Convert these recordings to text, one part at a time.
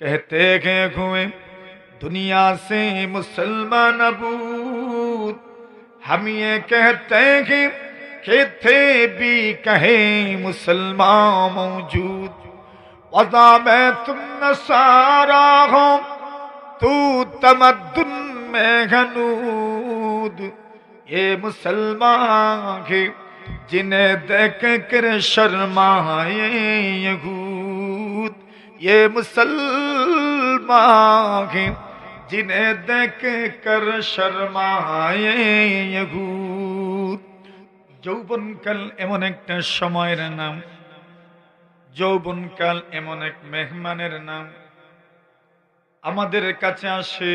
कहते हैं हुए दुनिया से मुसलमान अबूद। हम ये कहते हैं कि थे भी कहे मुसलमान मौजूद। वजा मैं तुम न सारा हो, तू तमद्दुन में गनूद ये मुसलमान है जिन्हें देख कर शर्माए यहूद। ये मुसलमान हैं जिन्हें देख कर শর্মায়ে ইহুদ যৌবনকাল এমন একটা সময়ের নাম যৌবনকাল এমন এক মেহমানের নাম আমাদের কাছে আসে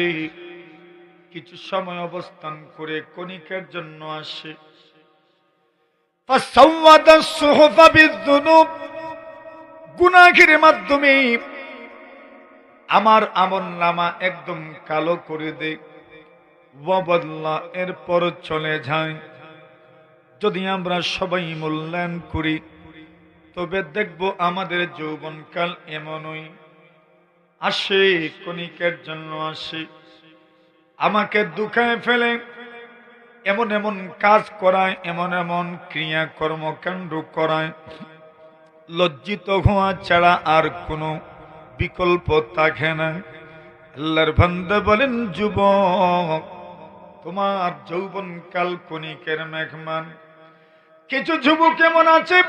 কিছু সময় অবস্থান করে কণিকের জন্য আসে فسود الصحف بالذنوب গুনাহের মাধ্যমে আমার আমল নামা একদম কালো করে দে। বদলা এরপর চলে যায় যদি আমরা সবাই মূল্যায়ন করি, তবে দেখব আমাদের যৌবনকাল এমনই। আসে কণিকের জন্য আসে। আমাকে দুঃখায় ফেলে, এমন এমন কাজ করায়, এমন এমন ক্রিয়া কর্মকাণ্ড করায়। লজ্জিত হওয়া ছাড়া আর কোনো বিকল্প থাকে না। আল্লাহর বান্দা বলেন, যুবক, তোমার যৌবন কাল কণিকের মেঘমান। কিছু যুবক এমন আছে,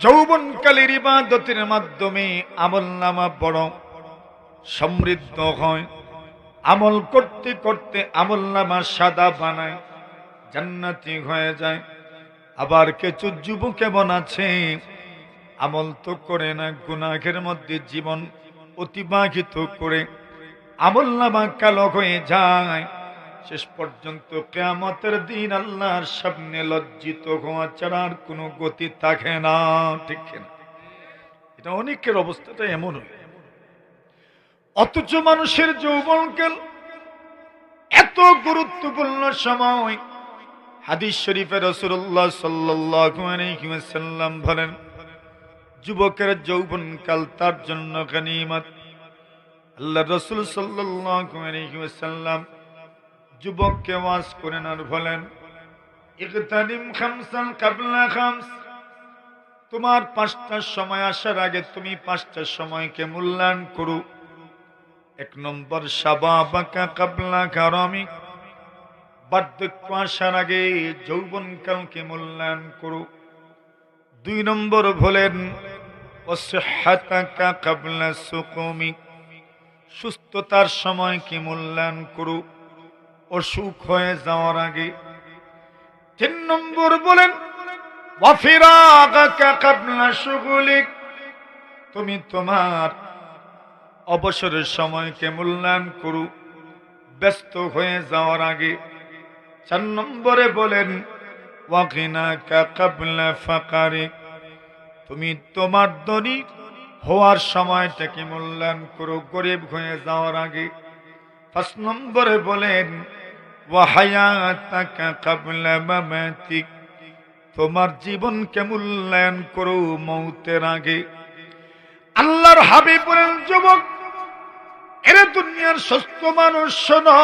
যৌবন কালের ইবাদতের মাধ্যমে আমল নামা বড় সমৃদ্ধ হয়। আমল করতে করতে আমল নামা সাদা বানায়, জান্নাতি হয়ে যায়। আবার কিছু যুবক এমন আছে আমল তো করে না, গুনাহের মধ্যে জীবন অতিবাহিত করে। আমল নামা কালো হয়ে যায়। শেষ পর্যন্ত কেয়ামতের দিন আল্লাহর সামনে লজ্জিত হওয়া ছাড়া আর কোনো গতি থাকে না, ঠিক না এটা অনেকের অবস্থাটা এমন অথচ মানুষের যৌবনকাল এত গুরুত্বপূর্ণ সময় হাদিস শরীফের রসুল্লাহ সাল্লাম বলেন যুবকের যৌবনকাল তার জন্য গনিমত। আল্লাহ রসুল সাল্লাম যুবককে ওয়াজ করেন আর বলেন তোমার পাঁচটার সময় আসার আগে তুমি পাঁচটার সময়কে মূল্যায়ন করো। এক নম্বর কারমিক বার্ধক্য আসার আগে যৌবনকালকে মূল্যায়ন করো। দুই নম্বর বলেন সুস্থতার সময়কে মূল্যায়ন করো? অসুখ হয়ে যাওয়ার আগে। তিন নম্বর বলেন তুমি তোমার অবসরের সময়কে মূল্যায়ন করু, ব্যস্ত হয়ে যাওয়ার আগে। চার নম্বরে বলেন তুমি তোমার ধনী হওয়ার সময়টাকে মূল্যায়ন করো, গরিব হয়ে যাওয়ার আগে। পাঁচ নম্বরে বলেন তোমার জীবনকে মূল্যায়ন করো মৌতের আগে। আল্লাহর হাবি বলেন যুবক, এরে দুনিয়ার সুস্থ মানুষ শোনো।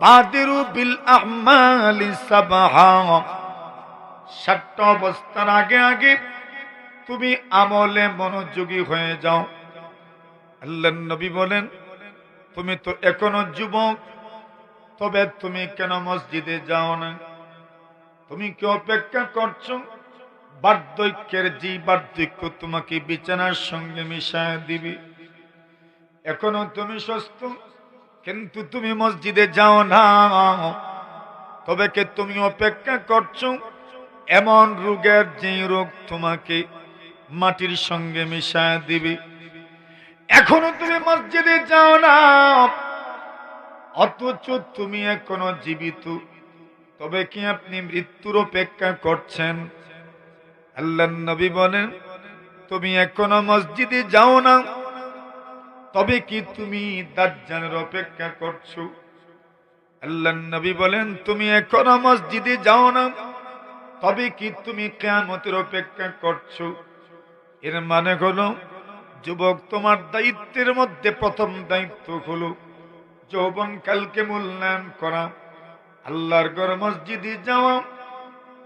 বাদিরু বিল আমালি সাবাহা। ষাটটা অবস্থার আগে আগে তুমি আমলে মনোযোগী হয়ে যাও। আল্লাহ নবী বলেন, তুমি তো এখনও যুবক, তবে তুমি কেন মসজিদে যাও না? তুমি কি অপেক্ষা করছ? বার্ধক্যের যে বার্ধক্য তোমাকে বিছানার সঙ্গে মিশায় দিবি। এখনও তুমি সুস্থ কিন্তু তুমি মসজিদে যাও না। তবে কে তুমি অপেক্ষা করছ? এমন রোগের যে রোগ তোমাকে মাটির সঙ্গে মিশায় দিবে। এখনও তুমি মসজিদে যাও না। অথচ তুমি এখনও জীবিত। তবে কি আপনি মৃত্যুর অপেক্ষা করছেন? আল্লাহ নবী বলেন, তুমি এখনও মসজিদে যাও না। তবে কি তুমি দাজ্জালের অপেক্ষা করছ? আল্লাহ নবী বলেন, তুমি এখনও মসজিদে যাও না। তবে কি তুমি কেয়ামতের অপেক্ষা করছ? এর মানে হলো, যুবক তোমার দায়িত্বের মধ্যে প্রথম দায়িত্ব হলো যৌবন কালকে মূল্যায়ন করা। আল্লাহর গড় মসজিদে যাওয়া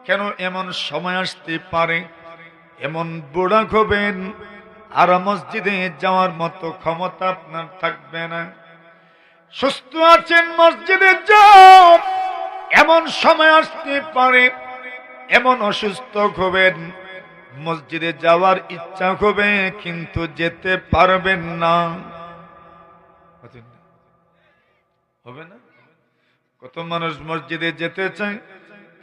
কেন এমন সময় আসতে পারে? এমন বুড়া হবেন আর মসজিদে যাওয়ার মতো ক্ষমতা আপনার থাকবে না। সুস্থ আছেন মসজিদে যাও। এমন সময় আসতে পারে, এমন অসুস্থ হবেন। মসজিদে যাওয়ার ইচ্ছা হবে, কিন্তু যেতে পারবেন না। হবে না? কত মানুষ মসজিদে যেতে চায়,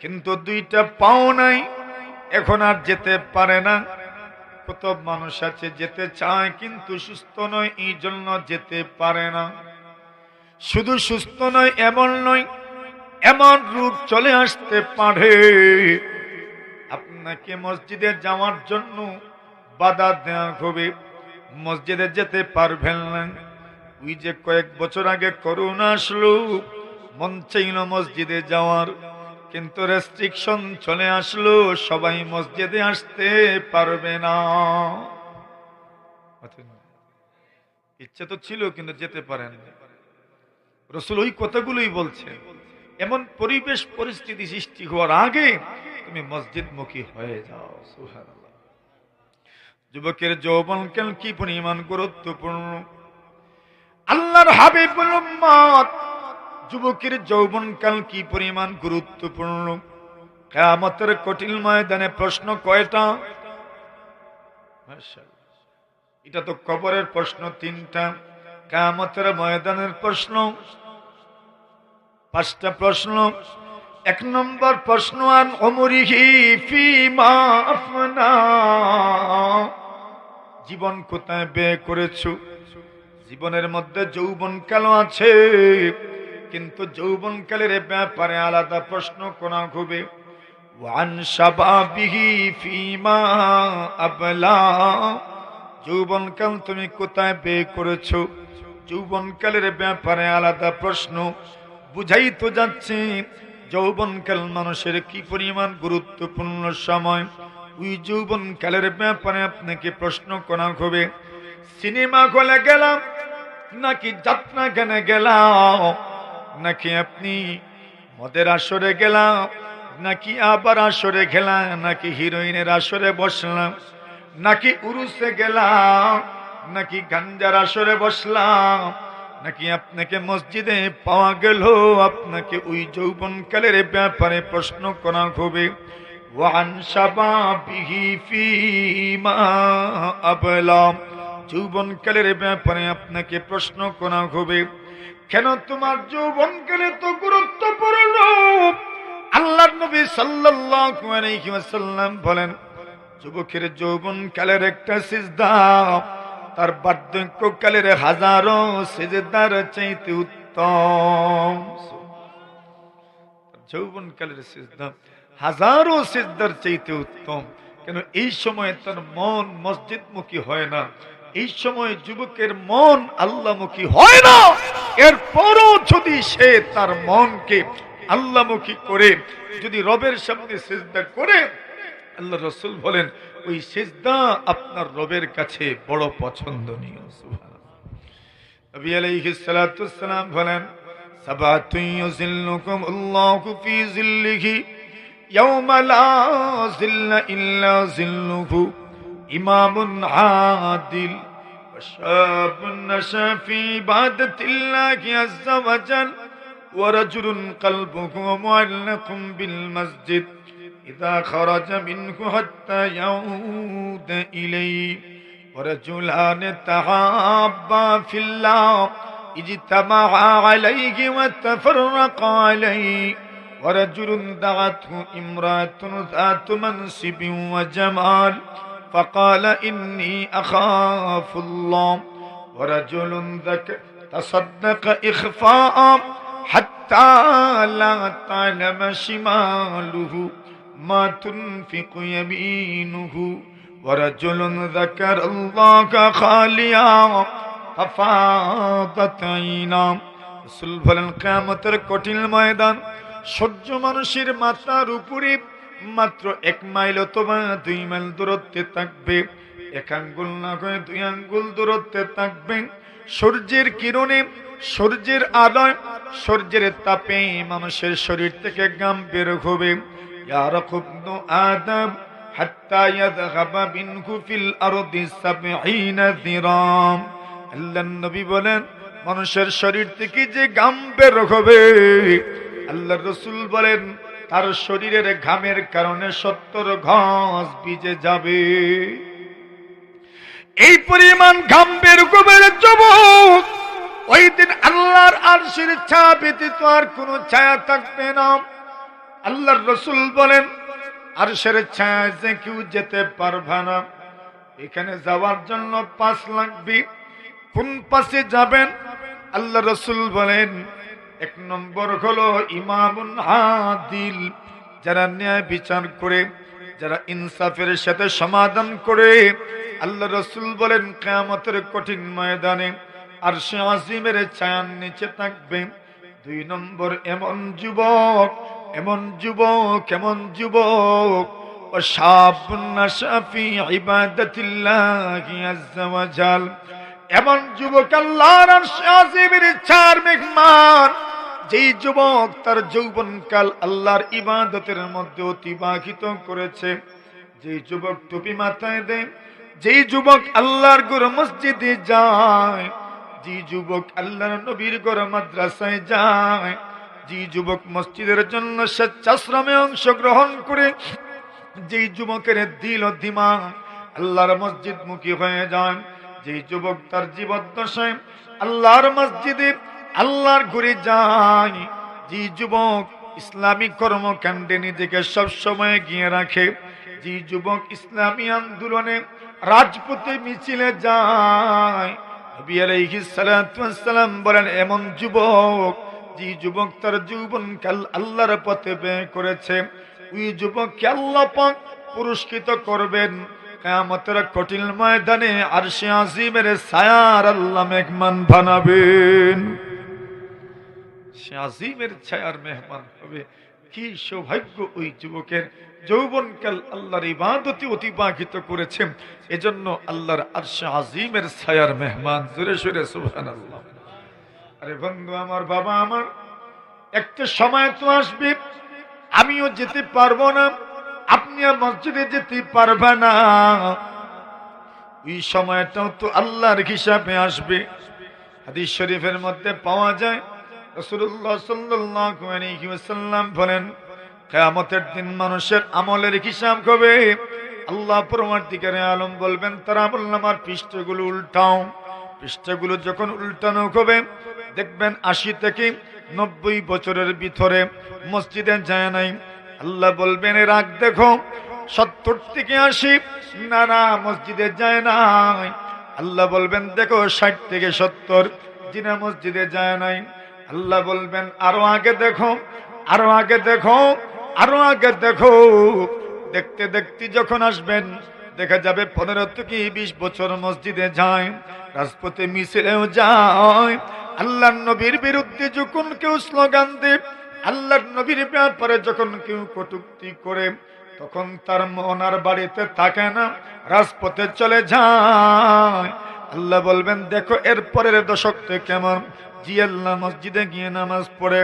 কিন্তু দুইটা পাও নাই, এখন আর যেতে পারে না। কত মানুষ আছে, যেতে চায়, কিন্তু সুস্থ নয় এই জন্য যেতে পারে না। শুধু সুস্থ নয়, এমন নয়, এমন রূপ চলে আসতে পারে। আপনাকে মসজিদে যাওয়ার জন্য বাধা দেওয়া হবে। মসজিদে যেতে পারবেন না। ওই যে কয়েক বছর আগে করোনা আসলো, মন চাইল মসজিদে যাওয়ার। কিন্তু রেস্ট্রিকশন চলে আসলো, সবাই মসজিদে আসতে পারবে না। ইচ্ছে তো ছিল কিন্তু যেতে পারেন রসুল ওই কথাগুলোই বলছে। এমন পরিবেশ পরিস্থিতি সৃষ্টি হওয়ার আগে তুমি মসজিদ মুখী হয়ে যাও যুবকের যৌবন কেন কি পরিমাণ গুরুত্বপূর্ণ? আল্লাহর হাবিবুল উম্মত যুবকের যৌবনকাল কি পরিমাণ গুরুত্বপূর্ণ? কেয়ামতের কঠিন ময়দানে প্রশ্ন কয়টা? এটা তো কবরের প্রশ্ন তিনটা, কেয়ামতের ময়দানের প্রশ্ন পাঁচটা প্রশ্ন। এক নম্বর প্রশ্ন, আন অমরিহি জীবন কোথায় ব্যয় করেছ? জীবনের মধ্যে যৌবন কাল আছে। কিন্তু যৌবন কালের ব্যাপারে আলাদা প্রশ্ন করা হবে। ওয়ান যৌবনকাল তুমি কোথায় ব্যয় করেছ? যৌবনকালের ব্যাপারে আলাদা প্রশ্ন। বুঝাই তো যাচ্ছে, যৌবনকাল মানুষের কি পরিমাণ গুরুত্বপূর্ণ সময়? ওই যৌবনকালের ব্যাপারে আপনাকে প্রশ্ন করা হবে। সিনেমা হলে গেলাম, নাকি যাত্রা গানে গেলাম? নাকি আপনি মদের আসরে গেলাম, নাকি আবার আসরে গেলাম, নাকি হিরোইনের আসরে বসলাম, নাকি উরুসে গেলাম, নাকি গাঞ্জার আসরে বসলাম, নাকি আপনাকে মসজিদে পাওয়া গেল, আপনাকে ওই যৌবন যৌবনকালের ব্যাপারে প্রশ্ন করা হবে। যৌবনকালের ব্যাপারে আপনাকে প্রশ্ন করা হবে। কেন তোমার যৌবনকালে তো গুরুত্বপূর্ণ? আল্লাহ নবী ওয়াসাল্লাম বলেন, যুবকের যৌবন কালের একটা সিজদা, তার বার্ধক্য কালের হাজারো সিজদার চাইতে উত্তম। যৌবন কালের সিজদা হাজারো সিজদার চাইতে উত্তম। কেন এই সময় তার মন মসজিদমুখী হয় না? এই সময় যুবকের মন আল্লাহমুখী হয় না। এরপরও যদি সে তার মনকে আল্লাহমুখী করে, যদি রবের সামনে সিজদা করে, আল্লাহ রসুল বলেন, ওই সেজদা আপনার রবের কাছে বড় পছন্দনীয়। নবী বলেন ইমামুন আদিল وشاب نشأ في عبادة الله عز وجل ورجل قلبه معلق بالمسجد إذا خرج منه حتى يعود إليه. ورجلان تحابا في الله اجتمعا عليه وتفرقا عليه. ورجل دعته امرأة ذات منصب وجمال فقال إني أخاف الله ورجل ذك تصدق إخفاء حتى لا تعلم شماله ما تنفق يمينه ورجل ذكر الله خاليا ففاضت عينا রসুল বলেন কেয়ামতের কঠিন ময়দান সহ্য মানুষের মাথার উপরে মাত্র এক মাইল অথবা দুই মাইল দূরত্বে থাকবে। এক আঙ্গুল না করে দুই আঙ্গুল দূরত্বে থাকবেন সূর্যের কিরণে, সূর্যের আলোয়, সূর্যের তাপে মানুষের শরীর থেকে গাম বের হবে। নবী বলেন, মানুষের শরীর থেকে যে গাম বের হবে। আল্লাহর রসুল বলেন তার শরীরের ঘামের কারণে সত্তর ঘাস ভিজে যাবে। এই পরিমাণ ঘাম বের কবে যুবক। ওই দিন আল্লাহর আরশের ছায়া ব্যতীত আর কোনো ছায়া থাকবে না। আল্লাহর রসুল বলেন, আরশের ছায়া যে কেউ যেতে পারবে না। এখানে যাওয়ার জন্য পাস লাগবে। কোন পাশে যাবেন? আল্লাহ রসুল বলেন এক নম্বর হলো ইমামুন আদিল যারা ন্যায় বিচার করে, যারা ইনসাফের সাথে সমাধান করে। আল্লাহ রসুল বলেন, কেয়ামতের কঠিন ময়দানে আর সে আজিমের ছায়ার নিচে থাকবে। দুই নম্বর, এমন যুবক এমন যুবক এমন যুবক। এমন যুবক আল্লাহর চার মেহমান যেই যুবক তার যৌবনকাল আল্লাহর ইবাদতের মধ্যে অতিবাহিত করেছে, যেই যুবক টুপি মাথায় দেয়, যেই যুবক আল্লাহর গোর মসজিদে যায় যে যুবক আল্লাহর নবীর গোর মাদ্রাসায় যায় যে যুবক মসজিদের জন্য স্বেচ্ছাশ্রমে অংশগ্রহণ করে, যেই যুবকের দিল ও দিমাগ আল্লাহর মসজিদ মুখী হয়ে যায় যে যুবক তার জীবদ্দশায় আল্লাহর মসজিদে আল্লাহর ঘুরে যায়। যে যুবক ইসলামিক কর্মকাণ্ডে নিজেকে সব সময় গিয়ে রাখে, যে যুবক ইসলামী আন্দোলনে রাজপথে মিছিলে যায়। সালাম বলেন, এমন যুবক যে যুবক তার যৌবনকাল আল্লাহর পথে ব্যয় করেছে, ওই যুবককে আল্লাহ পুরস্কৃত করবেন। কেয়ামতের কঠিন ময়দানে আর সে আজিমের ছায়ার আল্লাহ মেহমান বানাবেন। সে আজিমের ছায়ার মেহমান হবে। কি সৌভাগ্য ওই যুবকের। যৌবনকাল আল্লাহর ইবাদতে অতিবাহিত করেছে। এজন্য আল্লাহর আরশে আজিমের ছায়ার মেহমান। জোরে সোরে সুবহান আল্লাহ আরে বন্ধু, আমার বাবা আমার, একটা সময় তো আসবে, আমিও যেতে পারব না। আপনিও মসজিদে যেতে পারবে না। ওই সময়টাও তো আল্লাহর হিসাবে আসবে। হাদিস শরীফের মধ্যে পাওয়া যায় রাসূলুল্লাহ সাল্লাল্লাহু আলাইহি ওয়াসাল্লাম বলেন, কিয়ামতের দিন মানুষের আমলের হিসাব হবে আল্লাহ পরমার্থিকারে আলম বলবেন, তারা বললাম আমার পৃষ্ঠগুলো উল্টাও। পৃষ্ঠগুলো যখন উল্টানো হবে, দেখবেন আশি থেকে নব্বই বছরের ভিতরে মসজিদে যায় নাই। আল্লাহ বলবেন, এর আগ দেখো, সত্তর থেকে আশি, না না, মসজিদে যায় নাই। আল্লাহ বলবেন, দেখো, ষাট থেকে সত্তর জিনা মসজিদে যায় নাই। আল্লাহ বলবেন, আরও আগে দেখো, আরও আগে দেখো, আরও আগে দেখো। দেখতে দেখতে যখন আসবেন, দেখা যাবে পনেরো থেকে বিশ বছর মসজিদে যায়, রাজপথে মিছিলেও যায়। আল্লাহ নবীর বিরুদ্ধে যখন কেউ স্লোগান দেয়, আল্লাহর নবীর ব্যাপারে যখন কেউ কটুক্তি করে, তখন তার মনার বাড়িতে থাকে না, রাজপথে চলে যায়। আল্লাহ বলবেন, দেখো, এর পরের দশকতে কেমন? জি আল্লাহ, মসজিদে গিয়ে নামাজ পড়ে,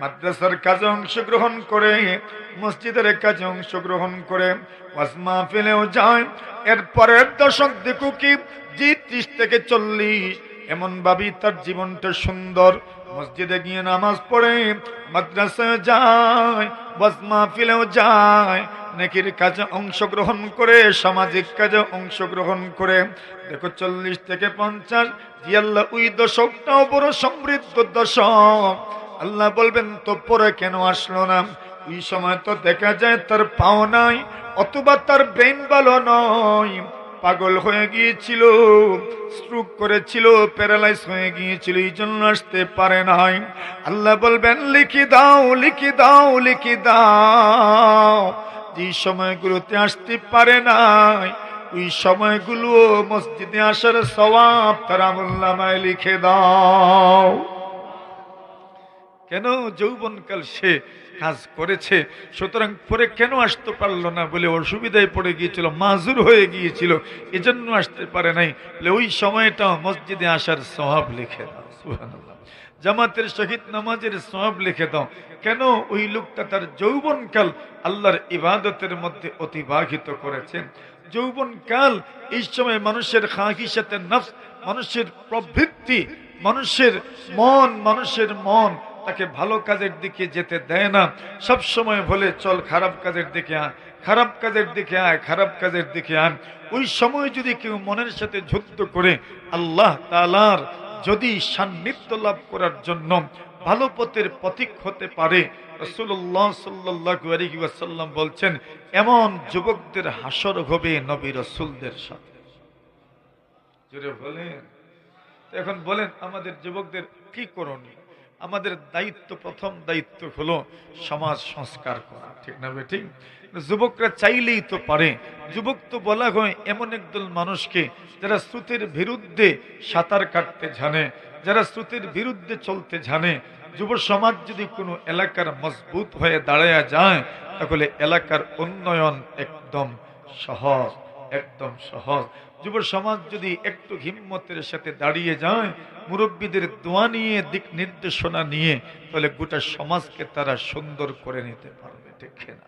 মাদ্রাসার কাজে অংশগ্রহণ করে, মসজিদের কাজে অংশগ্রহণ করে ওয়াজমা ফেলেও যায়। এর পরের দশক দেখো কি? জি ত্রিশ থেকে চল্লিশ। এমন ভাবি তার জীবনটা সুন্দর। মসজিদে গিয়ে নামাজ পড়ে, মাদ্রাসায় যায় ওয়াজমা ফেলেও যায় নেকির কাজে অংশগ্রহণ করে, সামাজিক কাজে অংশগ্রহণ করে। দেখো চল্লিশ থেকে পঞ্চাশ, জি আল্লাহ, ওই দশকটাও বড় সমৃদ্ধ দশক। আল্লাহ বলবেন, তো পরে কেন আসলো না? ওই সময় তো দেখা যায় তার পাও নাই, অথবা তার ব্রেন ভালো নয় পাগল হয়ে গিয়েছিল স্ট্রোক করেছিল প্যারালাইজ হয়ে গিয়েছিল, এই জন্য আসতে পারে নাই। আল্লাহ বলবেন, লিখি দাও লিখি দাও লিখি দাও। যে সময়গুলোতে আসতে পারে নাই, ওই সময়গুলো মসজিদে আসার সবাব তারা আমল্লামায় লিখে দাও কেন যৌবনকাল সে কাজ করেছে সুতরাং পরে কেন আসতে পারল না বলে অসুবিধায় পড়ে গিয়েছিল, মাজুর হয়ে গিয়েছিল, এজন্য আসতে পারে নাই বলে ওই সময়টা মসজিদে আসার স্বভাব লিখে দাও। জামাতের শহীদ নামাজের সব লিখে দাও। কেন ওই লোকটা তার যৌবনকাল আল্লাহর ইবাদতের মধ্যে অতিবাহিত করেছে? যৌবনকাল এই সময় মানুষের খাহিসাতে নফস, মানুষের প্রবৃত্তি, মানুষের মন মানুষের মন তাকে ভালো কাজের দিকে যেতে দেয় না। সব সময় বলে, চল খারাপ কাজের দিকে আয়, খারাপ কাজের দিকে আয়, খারাপ কাজের দিকে আয়। ওই সময় যদি কেউ মনের সাথে যুদ্ধ করে, আল্লাহ তালার যদি সান্নিধ্য লাভ করার জন্য ভালো পথের পথিক হতে পারে রসুল্লাহ সাল্লাহু আলহি বলছেন, এমন যুবকদের হাসর হবে নবী রসুলদের সাথে। বলেন। এখন বলেন, আমাদের যুবকদের কি করণীয়? আমাদের দায়িত্ব, প্রথম দায়িত্ব হলো সমাজ সংস্কার করা। ঠিক না ঠিক? যুবকরা চাইলেই তো পারে। যুবক তো বলা হয় এমন একদল মানুষকে যারা স্রোতের বিরুদ্ধে সাঁতার কাটতে জানে, যারা স্রোতের বিরুদ্ধে চলতে জানে। যুব সমাজ যদি কোনো এলাকার মজবুত হয়ে দাঁড়ায়া যায়, তাহলে এলাকার উন্নয়ন একদম সহজ একদম সহজ। যুব সমাজ যদি একটু হিম্মতের সাথে দাঁড়িয়ে যায়, মুরব্বীদের দোয়া নিয়ে, দিক নির্দেশনা নিয়ে, তাহলে গোটা সমাজকে তারা সুন্দর করে নিতে পারবে, ঠিক না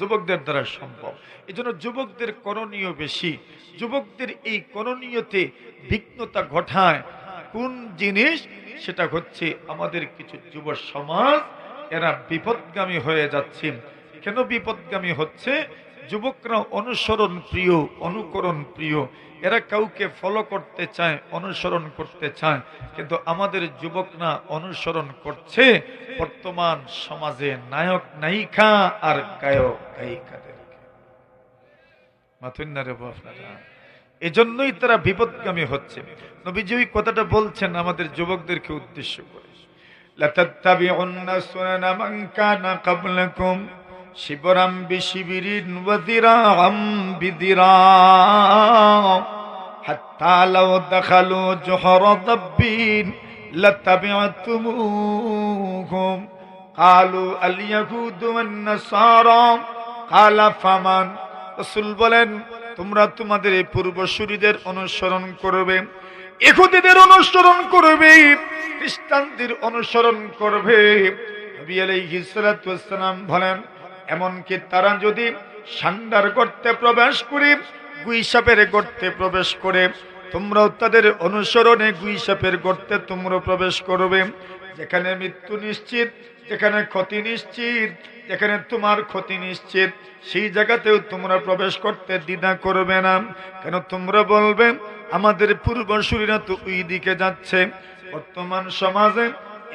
যুবকদের দ্বারা সম্ভব। এই জন্য যুবকদের করণীয় বেশি। যুবকদের এই করণীয়তে বিঘ্নতা ঘটায়। কোন জিনিস? সেটা হচ্ছে আমাদের কিছু যুব সমাজ, এরা বিপদগামী হয়ে যাচ্ছে। কেন বিপদগামী হচ্ছে? যুবকরা অনুসরণ প্রিয় অনুকরণ প্রিয় এরা কাউকে ফলো করতে চায় অনুসরণ করতে চায় কিন্তু আমাদের যুবকরা অনুসরণ করছে বর্তমান সমাজে নায়ক নায়িকা আর গায়ক গায়িকাদেরকে মাথুন না রে বাবা আপনারা এজন্যই তারা বিপদগামী হচ্ছে নবীজি ওই কথাটা বলছেন আমাদের যুবকদেরকে উদ্দেশ্য করে لتتبعن سنن من كان قبلكم شبرا بشبر وذراعا بذراع حتى لو دخلوا جحر ضب لتبعتموهم قالوا اليهود والنصارى قال فمن রসুল বলেন তোমরা তোমাদের এই পূর্বসূরীদের অনুসরণ করবে ইহুদিদের অনুসরণ করবে খ্রিস্টানদের অনুসরণ করবে নবী আলাইহিস সালাতু ওয়াসসালাম বলেন এমনকি তারা যদি সান্ডার গর্তে প্রবেশ করে, গুইসাপের গর্তে প্রবেশ করে, তোমরাও তাদের অনুসরণে গুইসাপের গর্তে তোমরা প্রবেশ করবে। যেখানে মৃত্যু নিশ্চিত, যেখানে ক্ষতি নিশ্চিত, যেখানে তোমার ক্ষতি নিশ্চিত, সেই জায়গাতেও তোমরা প্রবেশ করতে দ্বিধা করবে না। কেন তোমরা বলবে, আমাদের পূর্বসূরীরা তো ওই দিকে যাচ্ছে। বর্তমান সমাজে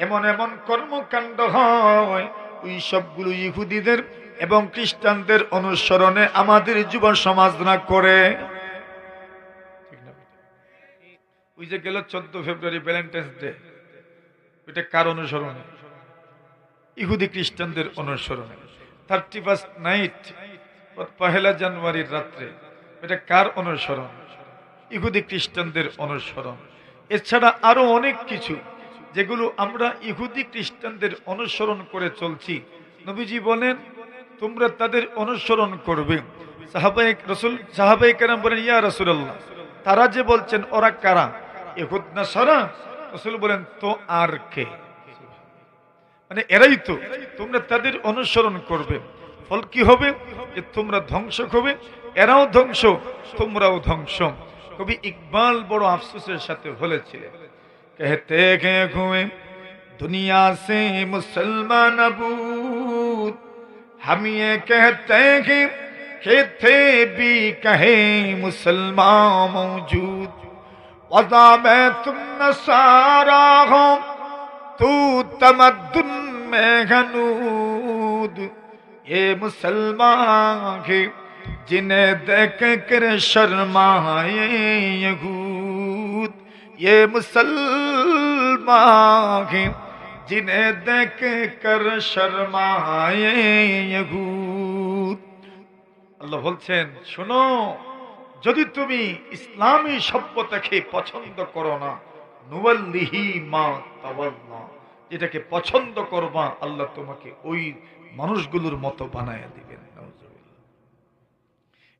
এমন এমন কর্মকাণ্ড হয়, ওই সবগুলো ইহুদিদের এবং খ্রিস্টানদের অনুসরণে আমাদের যুব সমাজরা করে। না বেটা? ওই যে গেল চোদ্দ ফেব্রুয়ারি ভ্যালেন্টাইন্স ডে এটা কার অনুসরণে? ইহুদি খ্রিস্টানদের অনুসরণে। থার্টি ফার্স্ট নাইট, পহেলা জানুয়ারির রাত্রে এটা কার অনুসরণ? ইহুদি খ্রিস্টানদের অনুসরণ। এছাড়া আরও অনেক কিছু যেগুলো আমরা ইহুদি খ্রিস্টানদের অনুসরণ করে চলছি। নবীজি বলেন তোমরা তাদের অনুসরণ করবে সাহাবাহিক রসুল সাহাবাহিক কেরাম বলেন ইয়া রসুল্লাহ তারা যে বলছেন ওরা কারা ইহুদ না সারা রসুল বলেন তো আর কে মানে এরাই তো তোমরা তাদের অনুসরণ করবে ফল কি হবে যে তোমরা ধ্বংস হবে এরাও ধ্বংস তোমরাও ধ্বংস কবি ইকবাল বড় আফসোসের সাথে বলেছিলেন कहते हैं हुए दुनिया से मुसलमान अबूद ہم یہ کہتے ہیں کہ تھے بھی کہیں مسلمان موجود۔ وضا میں تم نصارا ہو، تو تمدن میں غنود۔ یہ مسلمان ہیں جنہیں دیکھ کر شرمائے یہود۔ یہ مسلمان ہیں जिन्हें देख कर शर्माए यहूद আল্লাহ বলছেন শোনো যদি তুমি ইসলামী সভ্যতাকে পছন্দ করো না নুয়াল্লিহি মা তাওয়াল্লা যেটাকে পছন্দ করবা আল্লাহ তোমাকে ওই মানুষগুলোর মতো বানায় দিবেন নাউজুবিল্লাহ।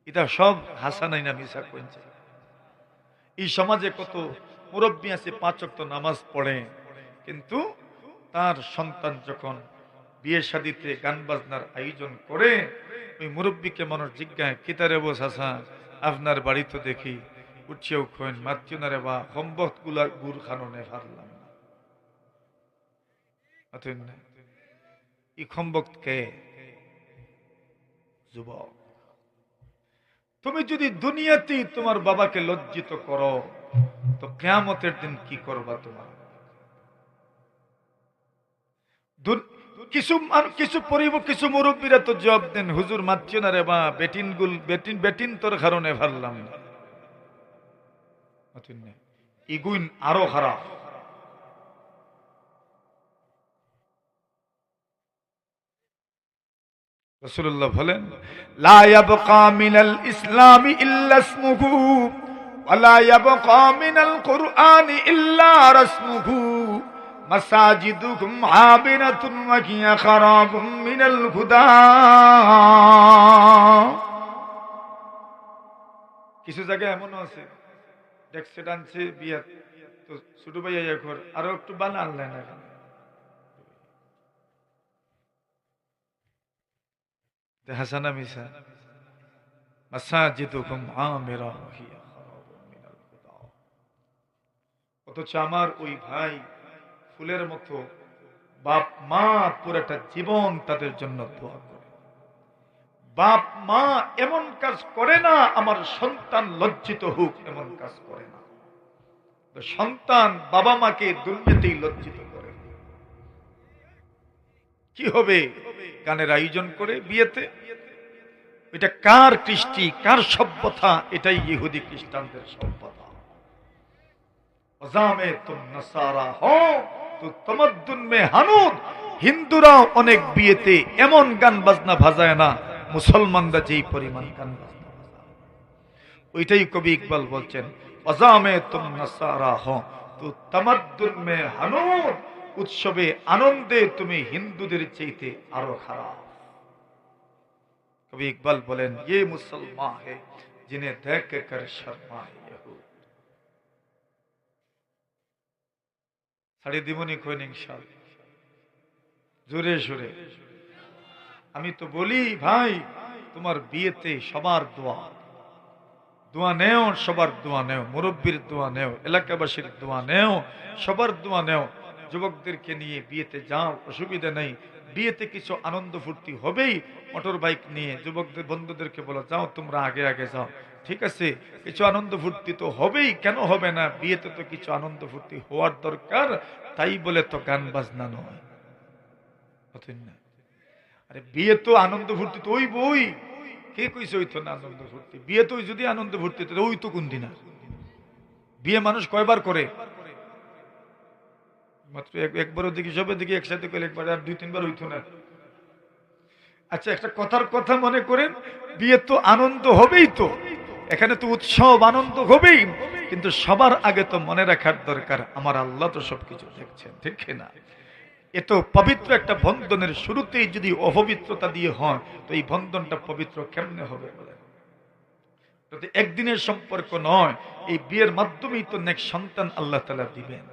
এটা সব হাসানাই না মিশা কইছে এই সমাজে কত মুরব্বী আছে পাঁচ ওয়াক্ত নামাজ পড়ে কিন্তু তার সন্তান যখন বিয়ে শাদিতে গান বাজনার আয়োজন করে, ওই মুরব্বীকে মানুষ জিজ্ঞায় কিতারে বস হাসা আপনার বাড়ি তো দেখি, উঠিয়েও খোয়েন মাতৃনারে বা সম্বতগুলা গুড় খানো নে। ফারলাম না ই কে? যুবক। তুমি যদি দুনিয়াতেই তোমার বাবাকে লজ্জিত করো, তো কেয়ামতের দিন কি করবা তোমার? কিছু কিছু পরিব, কিছু মুরব্বীরা তো জবাব দেন, হুজুর মাতৃ না রে বা, বেটিন গুল, বেটিন বেটিন তোর কারণে ভারলাম। ইগুইন আরও খারাপ। রসুল্লাহ বলেন, লা ইয়াবকা মিনাল ইসলামি ইল্লা ইসমুহু ওয়ালা ইয়াবকা মিনাল কুরআনি ইল্লা রাসমুহু। মাসাজিদুকুম আবিরাতুন ওয়া হিয়া খারাবুম মিনাল হুদা কিছু জায়গায় এমনও আছে। ডেক্সে ডান্সে বিয়া। তো ছোট ভাইয়া এখন আরও একটু বানান না এখানে। হাসানা মিসা মাসাজিদুকুম আমিরা হিয়া খারাবুম মিনাল হুদা। অথচ আমার ওই ভাই ফুলের মতো বাপ মা পুরোটা জীবন তাদের জন্য দোয়া করে। বাপ মা এমন কাজ করে না, আমার সন্তান লজ্জিত হোক এমন কাজ করে না। সন্তান বাবা মাকে দুর্নীতিই লজ্জিত করে। কি হবে গানের আয়োজন করে বিয়েতে? এটা কার কৃষ্টি, কার সভ্যতা? এটাই ইহুদি খ্রিস্টানদের সভ্যতা। অজামে তুম নসারা হো তো তমদ্দুন মে হানুদ হিন্দুরাও অনেক বিয়েতে এমন গান বাজনা ভাজায় না মুসলমানরা যেই পরিমাণ গান বাজনা বাজায়। ওইটাই কবি ইকবাল বলছেন অজামে তুম নসারা হো তো তমদ্দুন মে হানুদ উৎসবে আনন্দে তুমি হিন্দুদের চাইতে আরো খারাপ কবি ইকবাল বলেন ये मुसलमान है जिन्हें देख कर शर्माए यहूद ছাড়ি দিবনি কইন ইনশাল জোরে সুরে আমি তো বলি, ভাই, তোমার বিয়েতে সবার দোয়া। দোয়া নেও, সবার দোয়া নেও, মুরব্বীর দোয়া নেও, এলাকাবাসীর দোয়া নেও, সবার দোয়া নেও। যুবকদেরকে নিয়ে বিয়েতে যাও, অসুবিধা নেই। বিয়েতে কিছু আনন্দ ফুর্তি হবেই। মোটর বাইক নিয়ে যুবকদের, বন্ধুদেরকে বলো, যাও তোমরা আগে আগে যাও। ঠিক আছে, কিছু আনন্দ ফুর্তি তো হবেই, কেন হবে না? বিয়েতে তো কিছু আনন্দ ফুর্তি হওয়ার দরকার, তাই বলে তো গান বাজনা নয়। না। আরে বিয়ে তো আনন্দ ফুর্তি তো ওই বই। কে কইছে ওই তো না আনন্দ ফুর্তি বিয়ে তো যদি আনন্দ ফুর্তি তো ওই তো কোন দিন বিয়ে মানুষ কয়বার করে? মাত্র এক- একবার ওদিকে সবে দিকে একসাথে করে একবার, আর দুই, তিনবার হইতো না। আচ্ছা একটা কথার কথা মনে করেন, বিয়ে তো আনন্দ হবেই তো। এখানে তো উৎসব, আনন্দ হবেই কিন্তু সবার আগে তো মনে রাখার দরকার, আমার আল্লাহ তো সবকিছু দেখছেন, ঠিক না? এ তো পবিত্র একটা বন্ধনের শুরুতেই যদি অপবিত্রতা দিয়ে হয়, তো এই বন্ধনটা পবিত্র কেমনে হবে একদিনের সম্পর্ক নয়, এই বিয়ের মাধ্যমেই তো নেক্সট সন্তান আল্লাহ তালা দিবেন।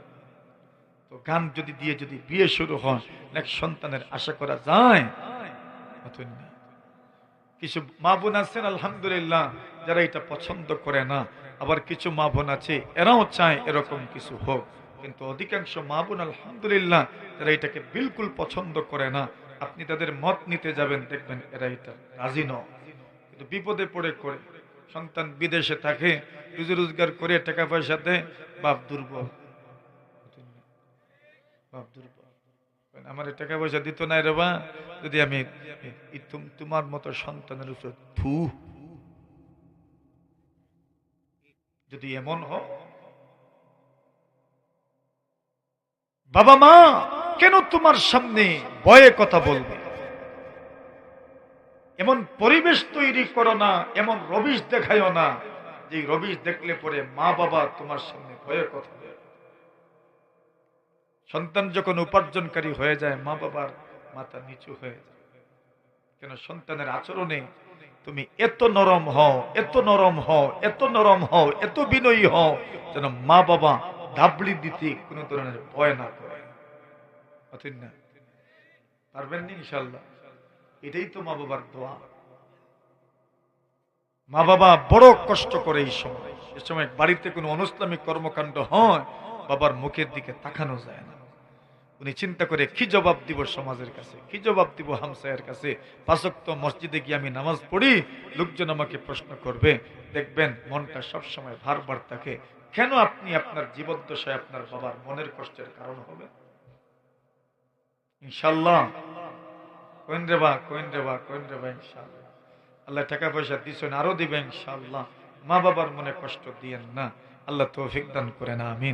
তো গান যদি দিয়ে যদি বিয়ে শুরু হয় নেক্সট সন্তানের আশা করা যায়? কিছু মা বোন আছেন, আলহামদুলিল্লাহ যারা এটা পছন্দ করে না, আবার কিছু মা বোন আছে, এরাও চায় এরকম কিছু হোক। কিন্তু অধিকাংশ মা বোন, আলহামদুলিল্লাহ, যারা এটাকে বিলকুল পছন্দ করে না, আপনি তাদের মত নিতে যাবেন, দেখবেন এরা এটা রাজি ন কিন্তু বিপদে পড়ে করে, সন্তান বিদেশে থাকে, রুজি রোজগার করে টাকা পয়সা দেয়, বাপ দুর্বল। বাপ দুর্বল। আমার টাকা পয়সা দিত না রে বা যদি আমি তোমার মতো সন্তানের উপর থু যদি এমন হ বাবা মা, কেন তোমার সামনে বয়ে কথা বলবে? এমন পরিবেশ তৈরি করো না, এমন রবিশ দেখায়ও না, যে রবিশ দেখলে পরে মা বাবা তোমার সামনে ভয়ে কথা সন্তান যখন উপার্জনকারী হয়ে যায়, মা বাবার মাথা নিচু হয়ে যায়। কেন সন্তানের আচরণে তুমি এত নরম হও, এত নরম হও, এত নরম হও, এত বিনয়ী হও, যেন মা বাবা ডাবলি দিতে কোনো ধরনের ভয় না করে। পারবেন নি ইনশাল্লাহ এটাই তো মা বাবার দোয়া। মা বাবা বড় কষ্ট করে এই সময়। এ সময় বাড়িতে কোনো অনুসলামিক কর্মকাণ্ড হয়, বাবার মুখের দিকে তাকানো যায় না। উনি চিন্তা করে, কি জবাব দিব সমাজের কাছে? কি জবাব দিব হামসায়ের কাছে? পাঁচক্ত মসজিদে গিয়ে আমি নামাজ পড়ি, লোকজন আমাকে প্রশ্ন করবে। দেখবেন মনটা সব সময় ভারবার থাকে। কেন আপনি আপনার জীবদ্দশায় আপনার বাবার মনের কষ্টের কারণ হবে? ইনশাল্লাহ কোন রে বা কোন রে বা কোন রে বা ইনশাল্লাহ আল্লাহ টাকা পয়সা দিছেন, আরও দিবেন ইনশাল্লাহ মা বাবার মনে কষ্ট দিয়েন না। আল্লাহ তৌফিক দান করেন, আমিন।